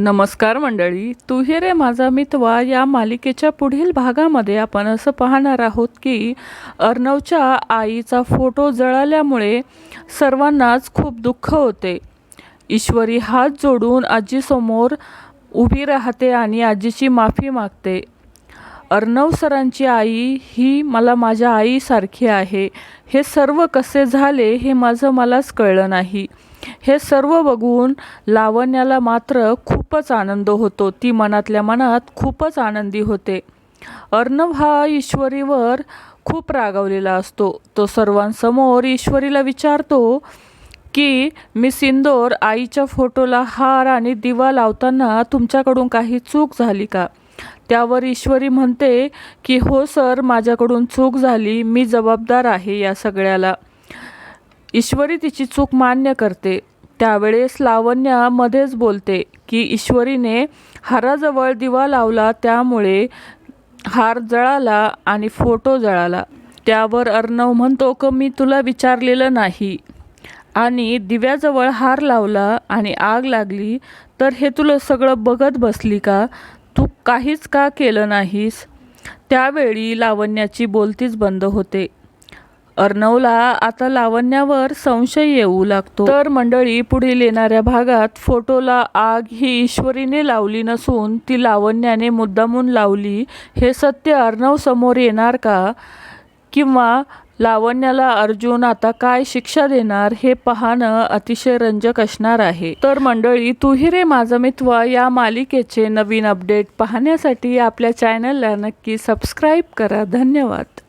नमस्कार मंडळी तू रे माझा मितवा या मालिकेच्या पुढील भागामध्ये आपण असं पाहणार आहोत की अर्णवच्या आईचा फोटो जळाल्यामुळे सर्वांनाच खूप दुःख होते. ईश्वरी हात जोडून आजीसमोर उभी राहते आणि आजीची माफी मागते. अर्णव सरांची आई ही मला माझ्या आईसारखी आहे. हे सर्व कसे झाले हे माझं मलाच कळलं नाही. हे सर्व बघून लावण्याला मात्र खूप खूपच आनंद होतो. ती मनातल्या मनात खूपच आनंदी होते. अर्णव हा ईश्वरीवर खूप रागावलेला असतो. तो सर्वांसमोर ईश्वरीला विचारतो की मी सिंदोर आईच्या फोटोला हार आणि दिवा लावताना तुमच्याकडून काही चूक झाली का? त्यावर ईश्वरी म्हणते की हो सर माझ्याकडून चूक झाली. मी जबाबदार आहे या सगळ्याला. ईश्वरी तिची चूक मान्य करते. त्यावेळेस लावण्या मध्येच बोलते की ईश्वरीने हाराजवळ दिवा लावला त्यामुळे हार जळाला आणि फोटो जळाला. त्यावर अर्णव म्हणतो क मी तुला विचारलेलं नाही. आणि दिव्याजवळ हार लावला आणि आग लागली तर हे तुला सगळं बघत बसली का? तू काहीच का केलं नाहीस? त्यावेळी लावण्याची बोलतीच बंद होते. अर्णवला आता लावण्यावर संशय येऊ लागतो. तर मंडळी पुढील येणाऱ्या भागात फोटोला आग ही ईश्वरीने लावली नसून ती लावण्याने मुद्दामून लावली. हे सत्य अर्णव समोर येणार का? किंवा लावण्याला अर्जुन आता काय शिक्षा देणार हे पाहणं अतिशय रंजक असणार आहे. तर मंडळी तुही रे माझं मित्व या मालिकेचे नवीन अपडेट पाहण्यासाठी आपल्या चॅनलला नक्की सबस्क्राईब करा. धन्यवाद.